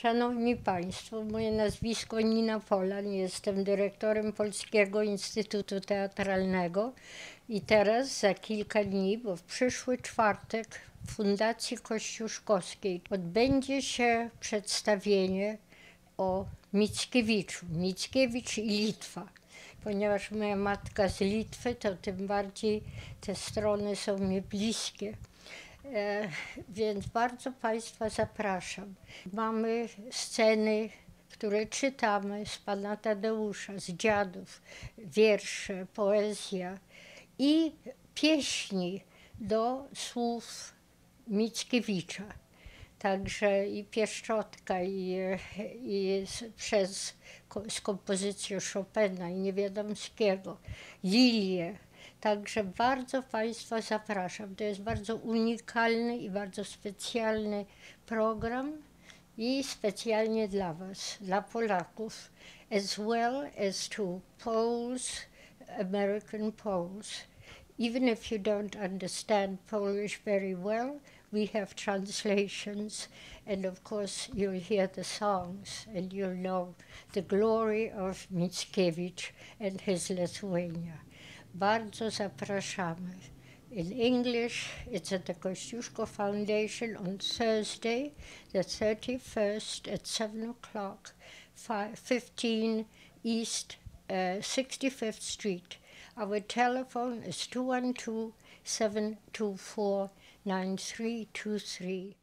Szanowni Państwo, moje nazwisko Nina Polan, jestem dyrektorem Polskiego Instytutu Teatralnego i teraz za kilka dni, bo w przyszły czwartek w Fundacji Kościuszkowskiej odbędzie się przedstawienie o Mickiewiczu, Mickiewicz i Litwa. Ponieważ moja matka z Litwy, to tym bardziej te strony są mi bliskie. E, więc bardzo Państwa zapraszam. Mamy sceny, które czytamy z pana Tadeusza, z dziadów, wiersze, poezja i pieśni do słów Mickiewicza. Także i Pieszczotka, i, i przez, z kompozycją Chopina i Niewiadomskiego, Lilie. Także bardzo Państwa zapraszam. To jest bardzo unikalny i bardzo specjalny program i specjalnie dla Was, dla Polaków, as well as to Poles, American Poles. Even if you don't understand Polish very well, we have translations, and of course, you'll hear the songs and you'll know the glory of Mickiewicz and his Lithuania. Bardzo zapraszamy. In English, it's at the Kościuszko Foundation on Thursday, the 31st at 7 o'clock, 15 East uh, 65th Street. Our telephone is 212 724 9323.